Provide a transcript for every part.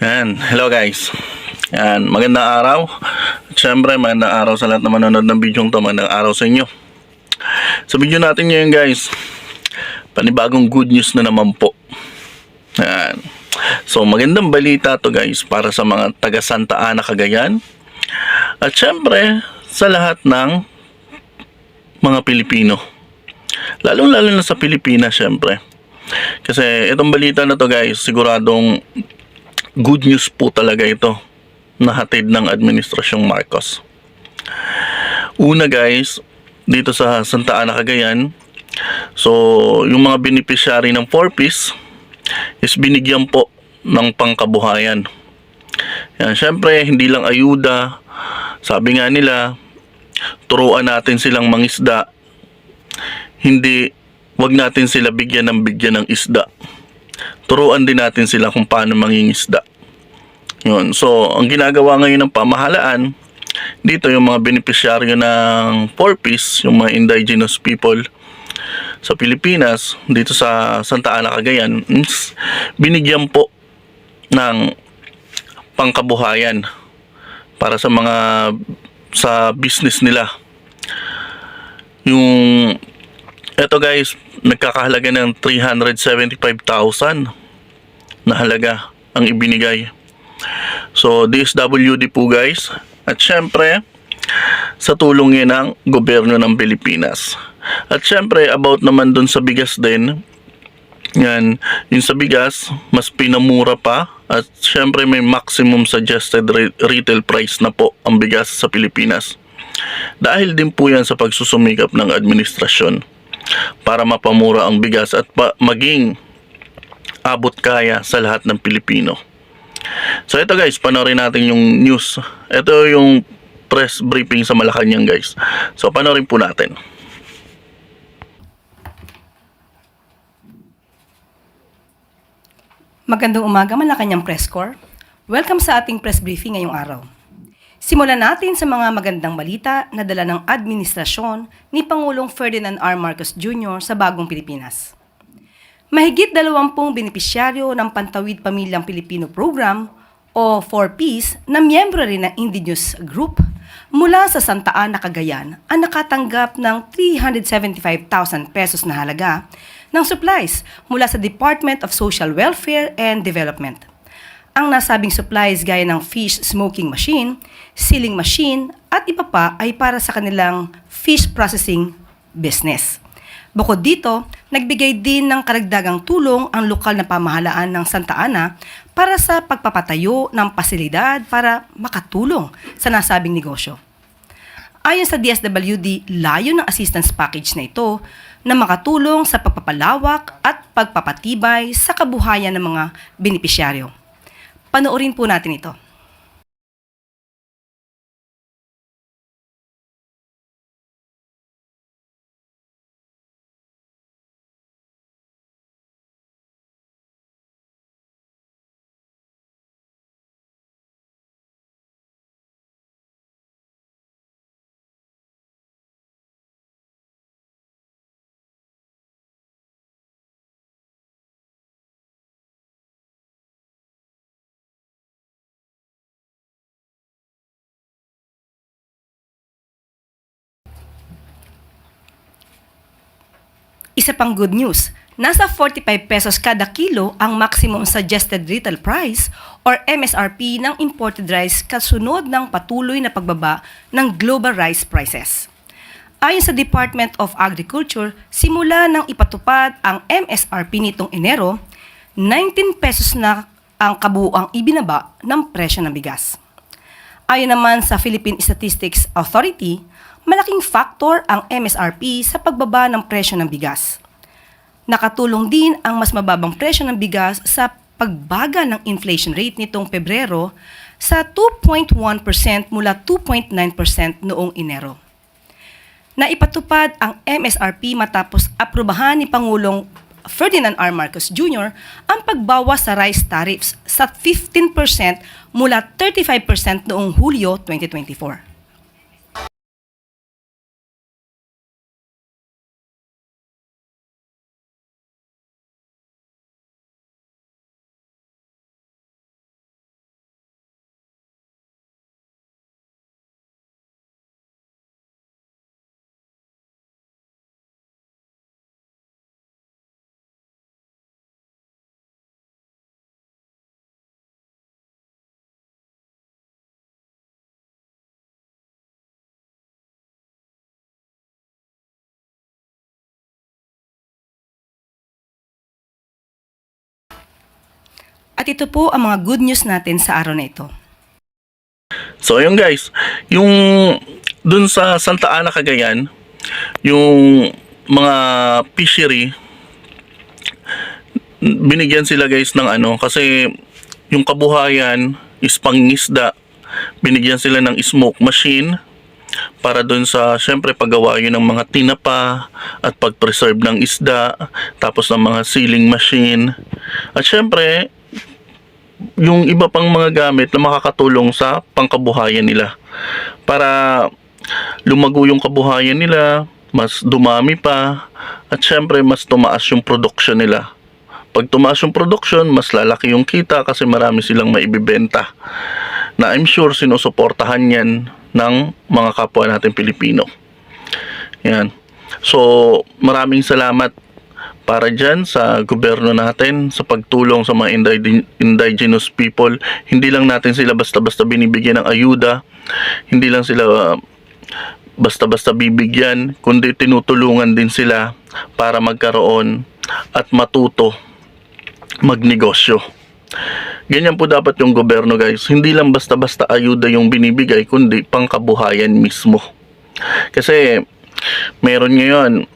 Yan, hello guys. Yan, magandang araw. At syempre, magandang araw sa lahat na manonood ng video to. Magandang araw sa inyo. Sa video natin ngayon guys, panibagong good news na naman po. Yan. So, magandang balita to guys para sa mga taga Santa Ana, Cagayan. At syempre, sa lahat ng mga Pilipino. Lalong-lalo na sa Pilipinas syempre. Kasi itong balita na to guys, siguradong good news po talaga ito na hatid ng Administrasyong Marcos. Una guys, dito sa Santa Ana, Cagayan, so yung mga beneficiary ng 4-piece is binigyan po ng pangkabuhayan. Yan, syempre, hindi lang ayuda. Sabi nga nila, turuan natin silang mangisda. Hindi, wag natin sila bigyan ng bigyan ng isda turuan din natin sila kung paano mangingisda. Yun. So, ang ginagawa ngayon ng pamahalaan, dito yung mga benepisyaryo ng 4-piece, yung mga indigenous people sa Pilipinas, dito sa Santa Ana, Cagayan, is binigyan po ng pangkabuhayan para sa mga sa business nila. Yung eto guys, nagkakahalaga ng 375,000 na halaga ang ibinigay. So, DSWD po guys. At syempre, sa tulong yan ng gobyerno ng Pilipinas. At syempre, about naman dun sa bigas din, yan, yung sa bigas, mas pinamura pa. At syempre, may maximum suggested re- retail price na po ang bigas sa Pilipinas. Dahil din po yan sa pagsusumikap ng administrasyon para mapamura ang bigas at maging abot kaya sa lahat ng Pilipino. So ito guys, panoorin natin yung news. Ito yung press briefing sa Malacanang guys. So panoorin po natin. Magandang umaga Malacanang Press Corps. Welcome sa ating press briefing ngayong araw. Simulan natin sa mga magandang balita na dala ng administrasyon ni Pangulong Ferdinand R. Marcos Jr. sa Bagong Pilipinas. Mahigit dalawampung benepisyaryo ng Pantawid Pamilyang Pilipino Program o 4Ps na miyembro rin ng Indigenous Group mula sa Santa Ana, Cagayan ang nakatanggap ng 375,000 pesos na halaga ng supplies mula sa Department of Social Welfare and Development. Ang nasabing supplies gaya ng fish smoking machine, sealing machine at iba pa ay para sa kanilang fish processing business. Bukod dito, nagbigay din ng karagdagang tulong ang lokal na pamahalaan ng Santa Ana para sa pagpapatayo ng pasilidad para makatulong sa nasabing negosyo. Ayon sa DSWD, layo ng assistance package na ito na makatulong sa pagpapalawak at pagpapatibay sa kabuhayan ng mga benepisyaryo. Panoorin po natin ito. Isa pang good news, nasa 45 pesos kada kilo ang maximum suggested retail price or MSRP ng imported rice kasunod ng patuloy na pagbaba ng global rice prices. Ayon sa Department of Agriculture, simula nang ipatupad ang MSRP nitong Enero, 19 pesos na ang kabuuang ibinaba ng presyo ng bigas. Ayon naman sa Philippine Statistics Authority, malaking factor ang MSRP sa pagbaba ng presyo ng bigas. Nakatulong din ang mas mababang presyo ng bigas sa pagbaga ng inflation rate nitong Pebrero sa 2.1% mula 2.9% noong Enero. Naipatupad ang MSRP matapos aprubahan ni Pangulong Ferdinand R. Marcos Jr. ang pagbawas sa rice tariffs sa 15% mula 35% noong Hulyo 2024. At ito po ang mga good news natin sa araw na ito. So ayun guys, yung dun sa Santa Ana Cagayan, yung mga fishery binigyan sila guys ng ano kasi yung kabuhayan is pangisda. Binigyan sila ng smoke machine para doon sa syempre paggawa yun ng mga tinapa at pag-preserve ng isda tapos ng mga sealing machine at syempre yung iba pang mga gamit na makakatulong sa pangkabuhayan nila. Para lumago yung kabuhayan nila mas dumami pa at syempre mas tumaas yung production nila. Pag tumaas yung production mas lalaki yung kita kasi marami silang maibibenta. Na I'm sure sinusuportahan yan ng mga kapwa natin Pilipino. Yan. So maraming salamat para dyan sa gobyerno natin sa pagtulong sa mga indi- indigenous people. Hindi lang natin sila basta-basta binibigyan ng ayuda, hindi lang sila uh, basta-basta bibigyan, kundi tinutulungan din sila para magkaroon at matuto magnegosyo. Ganyan po dapat yung gobyerno guys. Hindi lang basta-basta ayuda yung binibigay, kundi pangkabuhayan mismo. Kasi meron ngayon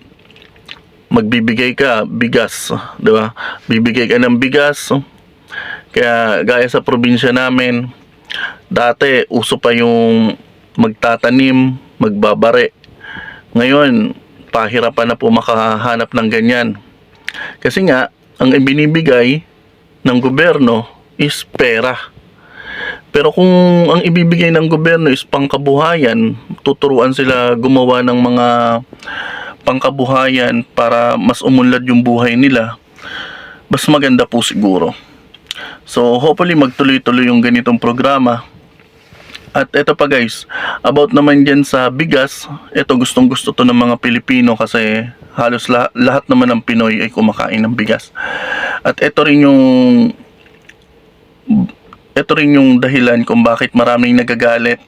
magbibigay ka bigas, 'di ba? Bibigay ka ng bigas. Kaya gaya sa probinsya namin, dati uso pa yung magtatanim, magbabare. Ngayon, pahirapan na po makahanap ng ganyan. Kasi nga, ang ibinibigay ng gobyerno is pera. Pero kung ang ibibigay ng gobyerno is pangkabuhayan, tuturuan sila gumawa ng mga pangkabuhayan para mas umunlad yung buhay nila, mas maganda po siguro. So hopefully magtuloy-tuloy yung ganitong programa. At eto pa guys, about naman dyan sa bigas, eto gustong gusto to ng mga Pilipino kasi halos lahat, lahat naman ng Pinoy ay kumakain ng bigas. At eto rin yung ito rin yung dahilan kung bakit maraming nagagalit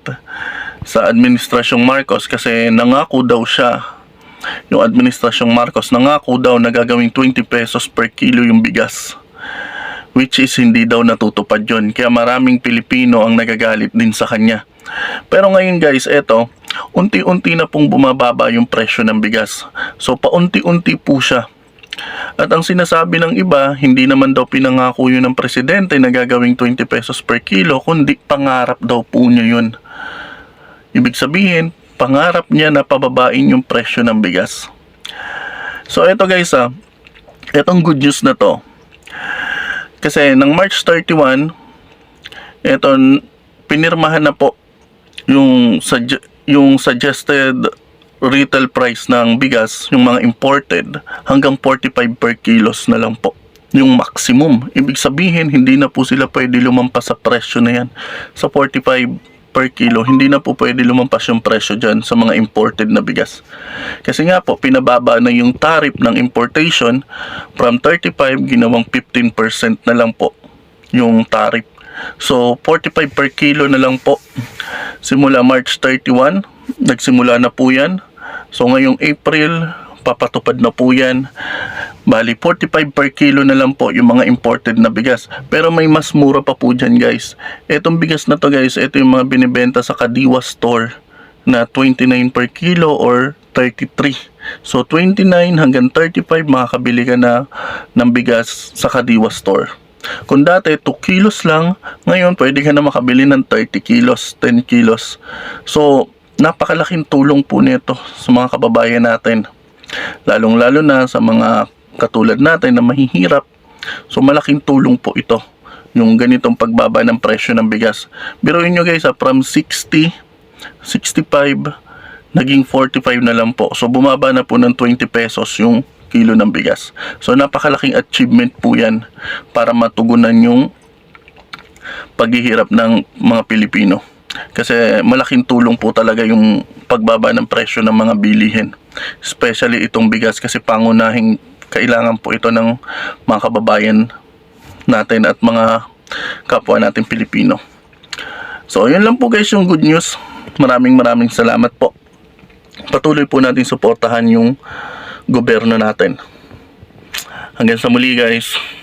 sa administrasyong Marcos kasi nangako daw siya yung administrasyong Marcos nangako daw na gagawing 20 pesos per kilo yung bigas which is hindi daw natutupad yon kaya maraming Pilipino ang nagagalit din sa kanya. Pero ngayon guys eto unti-unti na pong bumababa yung presyo ng bigas. So paunti-unti po siya. At ang sinasabi ng iba, hindi naman daw pinangako yun ng presidente na gagawing 20 pesos per kilo, kundi pangarap daw po niya yun. Ibig sabihin, pangarap niya na pababain yung presyo ng bigas. So eto guys ah, etong good news na to. Kasi ng March 31, eto pinirmahan na po yung yung suggested retail price ng bigas, yung mga imported, hanggang 45 per kilos na lang po. Yung maximum. Ibig sabihin, hindi na po sila pwede lumampas sa presyo na yan. Sa 45 per kilo, hindi na po pwede lumampas yung presyo dyan sa mga imported na bigas. Kasi nga po, pinababa na yung tariff ng importation from 35, ginawang 15% na lang po yung tariff. So, 45 per kilo na lang po. Simula March 31, nagsimula na po yan. So, ngayong April, papatupad na po yan. Bali, 45 per kilo na lang po yung mga imported na bigas. Pero may mas mura pa po dyan, guys. Etong bigas na to, guys, ito yung mga binibenta sa Kadiwa store na 29 per kilo or 33. So, 29 hanggang 35 makakabili ka na ng bigas sa Kadiwa store. Kung dati 2 kilos lang, ngayon pwede ka na makabili ng 30 kilos, 10 kilos. So, napakalaking tulong po nito sa mga kababayan natin. Lalong-lalo na sa mga katulad natin na mahihirap. So, malaking tulong po ito yung ganitong pagbaba ng presyo ng bigas. Biruin nyo guys, ah, from 60, 65, naging 45 na lang po. So, bumaba na po ng 20 pesos yung kilo ng bigas. So, napakalaking achievement po yan para matugunan yung paghihirap ng mga Pilipino. Kasi malaking tulong po talaga yung pagbaba ng presyo ng mga bilihin. Especially itong bigas kasi pangunahing kailangan po ito ng mga kababayan natin at mga kapwa natin Pilipino. So, yun lang po guys yung good news. Maraming maraming salamat po. Patuloy po natin suportahan yung gobyerno natin. Hanggang sa muli guys.